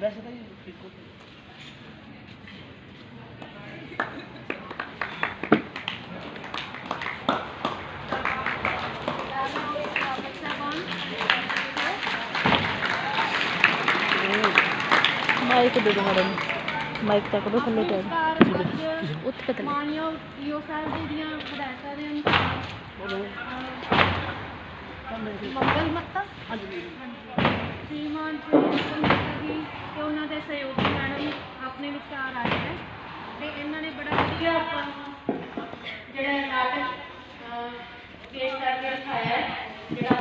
ব্যস্ততাই feel করতে মাইকে দেবো ম্যাডাম মাইক তাকাবো তাহলে এটা উঠতে তাহলে মানিও ইও স্যার দিদিয়া খদাতা রে বলো मंगल मत्ता श्रीमान श्री ਉਹਨਾਂ ਦੇ ਸਹਿਯੋਗੀ ਮੈਡਮ ਆਪਣੇ ਵਿਚਾਰ ਆਏ ਹੈ ਤੇ ਇਹਨਾਂ ਨੇ ਬੜਾ ਵਧੀਆ ਆਪਾਂ ਨੂੰ ਜਿਹੜਾ ਨਾਟਕ ਪੇਸ਼ ਕਰਕੇ ਦਿਖਾਇਆ ਹੈ, ਜਿਹੜਾ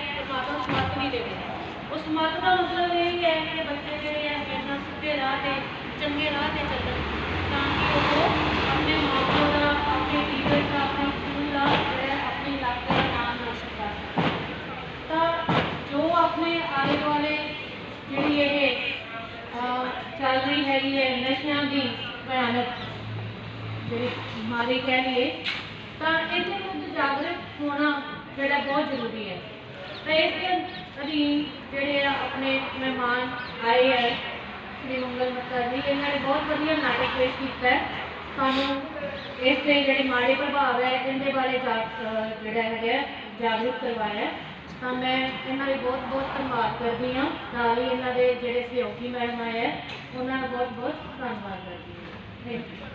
ਨੂੰ ਜਿਹੜੀ ਸਮਰਥ ਨਹੀਂ ਦੇਵੇ ਉਸ ਸਮਰਥ ਦਾ ਮਤਲਬ ਇਹ ਹੈ ਕਿ ਬੱਚੇ ਜਿਹੜੇ ਆ ਇਹਨਾਂ ਸਿੱਧੇ ਰਾਹ ਤੇ, ਚੰਗੇ ਰਾਹ ਤੇ ਚੱਲਣ। ਤਾਂ ਕਿ ਉਹ ਆਪਣੇ ਮਾਂ ਦਾ, ਆਪਣੇ ਟੀਚਰ ਦਾ, ਆਪਣੇ ਸਕੂਲ ਦਾ, ਆਪਣੇ ਇਲਾਕੇ ਦਾ ਨਾਮ ਰੋਸ਼ਨ ਕਰ ਸਕਣ। ਤਾਂ ਜੋ ਆਪਣੇ ਆਲੇ ਦੁਆਲੇ ਜਿਹੜੀ ਇਹ ਚੱਲ ਰਹੀ ਹੈਗੀ ਹੈ ਨਸ਼ਿਆਂ ਦੀ ਭਿਆਨਕ ਜਿਹੜੀ ਮਾਰੀ ਕਹਿ ਲਈਏ, ਤਾਂ ਇਹਦੇ ਵਿਰੁੱਧ ਜਾਗਰੂਕ ਹੋਣਾ ਜਿਹੜਾ ਬਹੁਤ ਜ਼ਰੂਰੀ ਹੈ। ਇਸ ਦੇ ਅਧੀਨ ਜਿਹੜੇ ਆ ਆਪਣੇ ਮਹਿਮਾਨ ਆਏ ਹੈ ਸ੍ਰੀ ਮੰਗਲ ਮੱਤਾ ਜੀ ਇਹਨਾਂ ਨੇ ਬਹੁਤ ਵਧੀਆ ਨਾਟਕ ਪੇਸ਼ ਕੀਤਾ ਹੈ ਸਾਨੂੰ ਇਸ ਦੇ ਜਿਹੜੇ ਮਾੜੇ ਪ੍ਰਭਾਵ ਹੈ ਇਹਦੇ ਬਾਰੇ ਜਾਗ- ਜਿਹੜਾ ਹੈਗਾ ਜਾਗਰੂਕ ਕਰਵਾਇਆ ਤਾਂ ਮੈਂ ਇਹਨਾਂ ਦੇ ਬਹੁਤ ਬਹੁਤ ਧੰਨਵਾਦ ਕਰਦੀ ਹਾਂ ਨਾਲ ਹੀ ਇਹਨਾਂ ਦੇ ਜਿਹੜੇ ਸਹਿਯੋਗੀ ਮੈਡਮ ਆਏ ਹੈ ਉਹਨਾਂ ਦਾ ਬਹੁਤ ਬਹੁਤ ਧੰਨਵਾਦ ਕਰਦੀ ਹਾਂ ਥੈਂਕ ਯੂ